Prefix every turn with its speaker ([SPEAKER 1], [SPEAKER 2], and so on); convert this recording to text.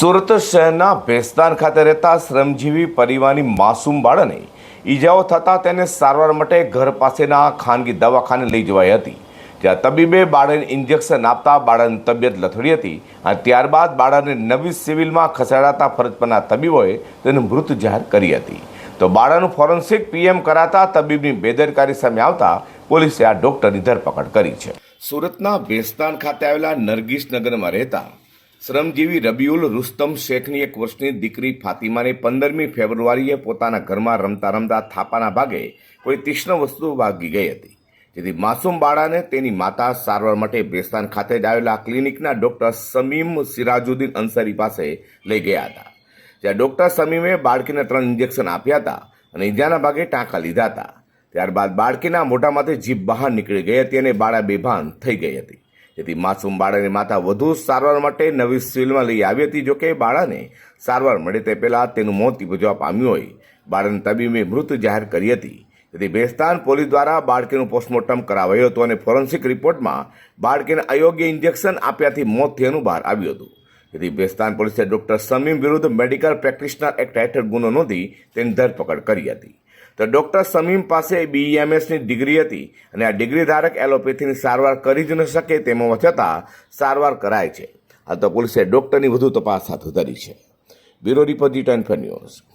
[SPEAKER 1] સુરત શહેરના ભેસ્તાન ખાતે રહેતા શ્રમજીવી પરિવારની માસૂમ બાળાને ઈજાઓ થતાં તેને સારવાર માટે ઘર પાસેના ખાનગી દવાખાને લઈ જવાઈ હતી. જ્યાં તબીબે બાળાને ઇન્જેક્શન આપતા બાળાની તબિયત લથડી હતી અને ત્યારબાદ બાળાને નવી સિવિલમાં ખસેડાતા ફરજ પરના તબીબોએ તેને મૃત જાહેર કરી હતી. તો બાળાનું ફોરેન્સિક પીએમ કરાતા તબીબની બેદરકારી સામે આવતા પોલીસે આ ડોક્ટરની ધરપકડ કરી છે. સુરતના ભેસ્તાન ખાતે આવેલા નરગીસ નગરમાં રહેતા શ્રમજીવી રબિયુલ રુસ્તમ શેખની એક વર્ષની દીકરી ફાતિમાને પંદરમી ફેબ્રુઆરીએ પોતાના ઘરમાં રમતા રમતા થાપાના ભાગે કોઈ તીક્ષ્ણ વસ્તુ વાગી ગઈ હતી. જેથી માસૂમ બાળાને તેની માતા સારવાર માટે બેસ્તાન ખાતે જ આવેલા ક્લિનિકના ડોક્ટર સમીમ સિરાજુદ્દીન અંસારી પાસે લઈ ગયા હતા. જ્યાં ડોક્ટર સમીમે બાળકીને ત્રણ ઇન્જેક્શન આપ્યા હતા અને ઈજાના ભાગે ટાંકા લીધા હતા. ત્યારબાદ બાળકીના મોઢામાંથી જીભ બહાર નીકળી ગઈ હતી અને બાળા બેભાન થઈ ગઈ હતી. જેથી માસૂમ બાળાની માતા વધુ સારવાર માટે નવી સિવિલમાં લઈ આવી હતી. જોકે બાળાને સારવાર મળે તે પહેલાં તેનું મોત નિપજવા પામ્યું હોય. બાળાને તબીબે મૃત જાહેર કરી હતી. જેથી બેસ્તાન પોલીસ દ્વારા બાળકીનું પોસ્ટમોર્ટમ કરાવાયું હતું અને ફોરેન્સિક રિપોર્ટમાં બાળકીને અયોગ્ય ઇન્જેક્શન આપ્યાથી મોત થયાનું બહાર આવ્યું હતું. જેથી બેસ્તાન પોલીસે ડોક્ટર સમીમ વિરુદ્ધ મેડિકલ પ્રેક્ટિશનર એક્ટ હેઠળ ગુનો નોંધી તેની ધરપકડ કરી હતી. તો ડૉક્ટર સમીમ પાસે બીએમએસની ડિગ્રી હતી અને આ ડિગ્રી ધારક એલોપેથીની સારવાર કરી જ ન શકે તેમ છતાં સારવાર કરાય છે. હાલ તો પોલીસે ડૉક્ટરની વધુ તપાસ હાથ ધરી છે. Bureau report G ten news.